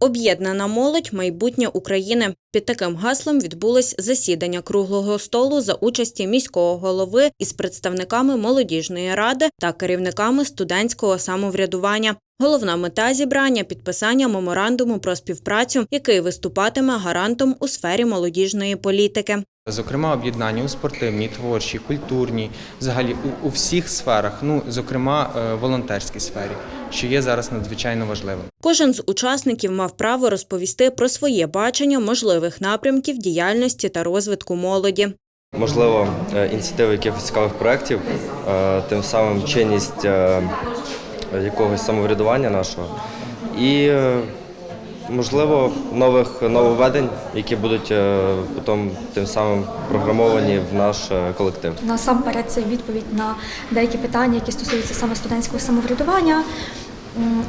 Об'єднана молодь майбутнє України. Під таким гаслом відбулось засідання круглого столу за участі міського голови із представниками молодіжної ради та керівниками студентського самоврядування. Головна мета зібрання підписання меморандуму про співпрацю, який виступатиме гарантом у сфері молодіжної політики. Зокрема, об'єднання у спортивній, творчій, культурній, взагалі у, у всіх сферах, ну зокрема е, волонтерській сфері, що є зараз надзвичайно важливим. Кожен з учасників мав право розповісти про своє бачення можливих напрямків діяльності та розвитку молоді. Можливо, е, ініціативи якихось цікавих проєктів, е, тим самим чинність якогось самоврядування нашого і, можливо, нових нововведень, які будуть е, потім тим самим програмовані в наш е, колектив. Насамперед це відповідь на деякі питання, які стосуються саме студентського самоврядування,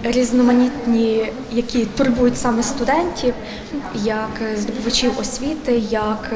різноманітні, які турбують саме студентів, як е, здобувачів освіти, як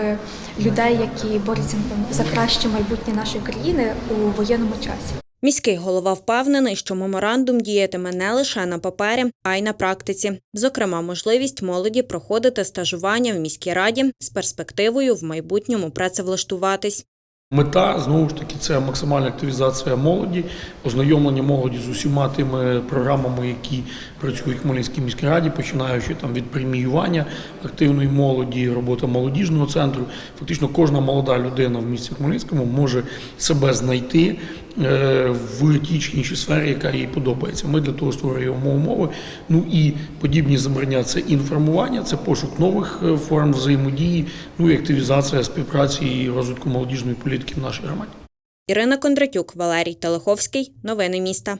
людей, які борються за краще майбутнє нашої країни у воєнному часі. Міський голова впевнений, що меморандум діятиме не лише на папері, а й на практиці. Зокрема, можливість молоді проходити стажування в міській раді з перспективою в майбутньому працевлаштуватись. Мета знову ж таки це максимальна активізація молоді, ознайомлення молоді з усіма тими програмами, які працюють в Хмельницькій міській раді, починаючи там від преміювання активної молоді, робота молодіжного центру. Фактично, кожна молода людина в місті Хмельницькому може себе знайти в тій чи іншій сфері, яка їй подобається. Ми для того створюємо умови. Ну і подібні забрання це інформування, це пошук нових е, форм взаємодії, ну і активізація співпраці і розвитку молодіжної політики в нашій громаді. Ірина Кондратюк, Валерій Телеховський. Новини міста.